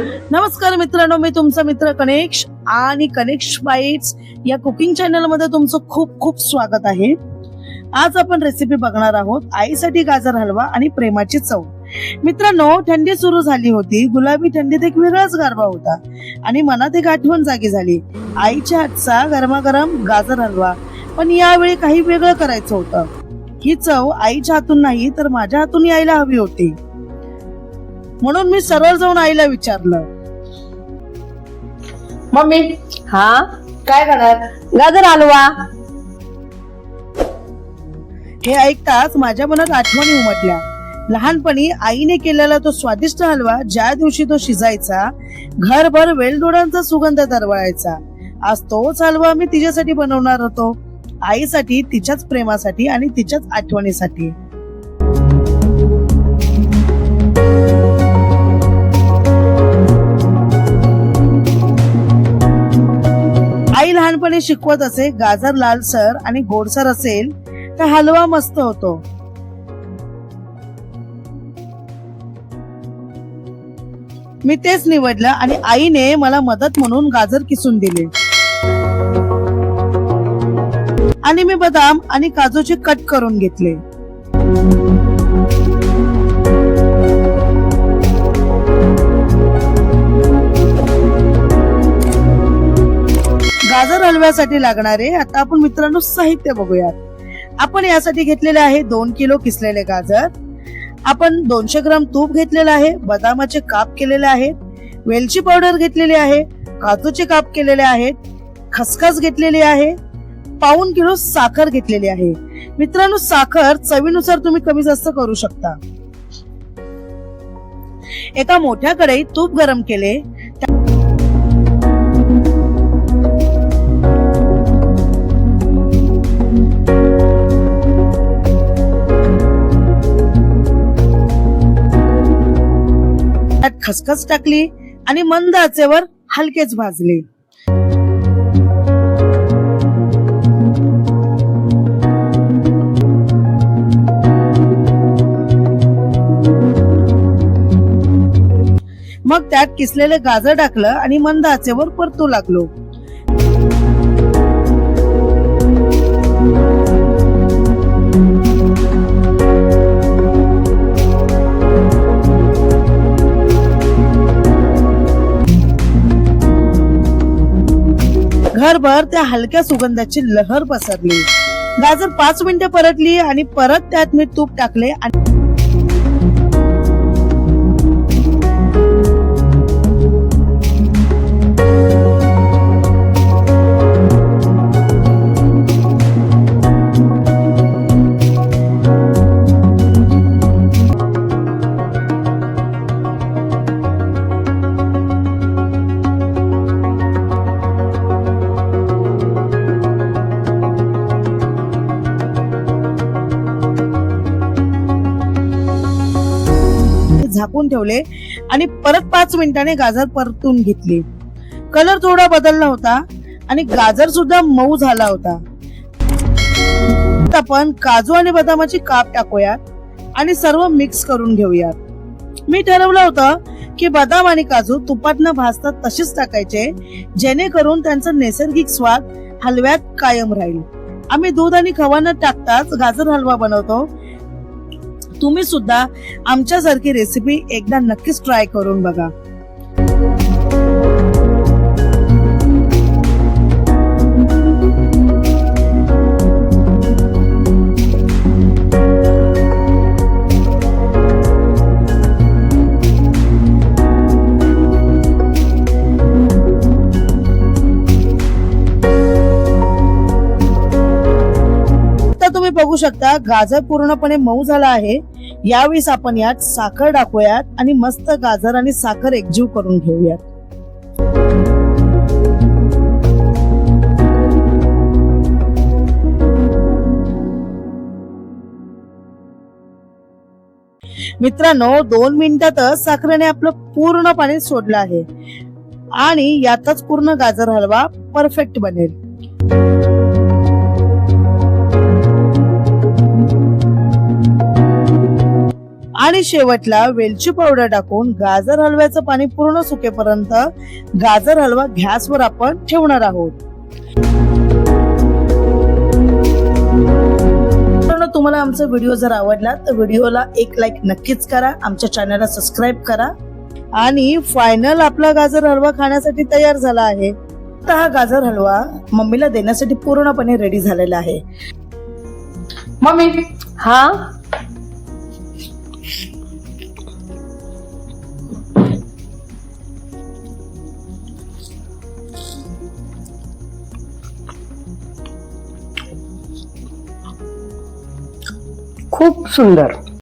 नमस्कार मित्रांनो मी तुमचा मित्र कनेक्ष आणि कनेक्श बाईट्स या कुकिंग चॅनलमध्ये तुमचं खूप खूप स्वागत आहे. आज आपण रेसिपी बघणार आहोत आईसाठी गाजर हलवा आणि प्रेमाची चव. मित्रांनो थंडी सुरू झाली होती गुलाबी थंडीत एक वेगळाच गारवा होता आणि मनात एक आठवण जागी झाली. आईच्या हातचा गरमागरम गाजर हलवा. पण यावेळी काही वेगळं करायचं होतं. ही चव आईच्या हातून नाही तर माझ्या हातून यायला हवी होती. म्हणून मी सरळ जाऊन आईला विचारलं. मम्मी हा? काय करणार? गाजर हलवा. हे ऐकताच माझ्या मनात आठवणी उमटल्या. लहानपणी आईने केलेला तो स्वादिष्ट हलवा ज्या दिवशी तो शिजायचा घरभर वेलदोड्यांचा सुगंध दरवळायचा. आज तोच हलवा मी तिच्यासाठी बनवणार होतो. आईसाठी तिच्याच प्रेमासाठी आणि तिच्याच आठवणीसाठी. लहानपणी शिकवत असे गाजर लालसर आणि गोडसर असेल तर हलवा मस्त होतो. मी तेच निवडलं आणि आईने मला मदत म्हणून गाजर किसून दिले. आणि मी बदाम आणि काजूचे कट करून घेतले. हिरव्यासाठी लागणारे आता आपण मित्रांनो साहित्य बघूयात. आपण यासाठी घेतलेले आहे दोन किलो किसलेले गाजर. आपण दोनशे ग्राम तूप घेतलेलं आहे बदामाचे काप केलेले आहेत वेलची पावडर घेतलेली आहे काजूचे काप केलेले आहेत खसखस घेतलेली आहे पाऊन किलो साखर घेतलेली आहे. मित्रांनो साखर चवीनुसार तुम्ही कमी जास्त करू शकता. एका मोठ्या कढईत तूप गरम केले खसखस टाकली आणि मंद आचेवर हलकेच भाजले. मग त्यात किसलेलं गाजर टाकलं आणि मंद आचेवर परतू लागलो. घरभर त्या हलक्या सुगंधाची लहर पसरली. गाजर पाच मिनिटं परतली आणि परत त्यात मी तूप टाकले आणि झाकून ठेवले आणि परत पाच मिनिटाने गाजर परतून घेतली. कलर थोडा बदलला होता आणि गाजर सुद्धा मऊ झाला होता. आपण काजू आणि बदामाची काप टाकूयात आणि सर्व मिक्स करून घेऊयात. मी ठरवलं होतं की बदाम आणि काजू तुपात न भाजता तसेच टाकायचे जेणेकरून त्यांचा नैसर्गिक स्वाद हलव्यात कायम राहील. आम्ही दूध आणि खवा न टाकताच गाजर हलवा बनवतो तुम्ही सुद्धा आमच्यासारखी रेसिपी एकदा नक्कीच ट्राय करून बघा. बघू शकता गाजर पूर्णपणे मऊ झाला आहे. यावेळी आपण यात साखर टाकूयात आणि मस्त गाजर आणि साखर एकजीव करून घेऊयात. मित्रांनो दोन मिनिटातच साखरेने आपलं पूर्ण पाणी सोडलं आहे. आणि यातच पूर्ण गाजर हलवा परफेक्ट बनेल. आणि शेवटला वेलची पावडर टाकून गाजर हलव्याचं पाणी पूर्ण सुकेपर्यंत गाजर हलवा गॅसवर आपण ठेवणार आहोत. तुम्हाला आमचा व्हिडिओ जर आवडला तर व्हिडिओला एक लाईक नक्कीच करा आमच्या चॅनलला सबस्क्राईब करा. आणि फायनल आपला गाजर हलवा खाण्यासाठी तयार झाला आहे. आता हा गाजर हलवा मम्मीला देण्यासाठी पूर्णपणे रेडी झालेला आहे. मम्मी हा? खूप सुंदर.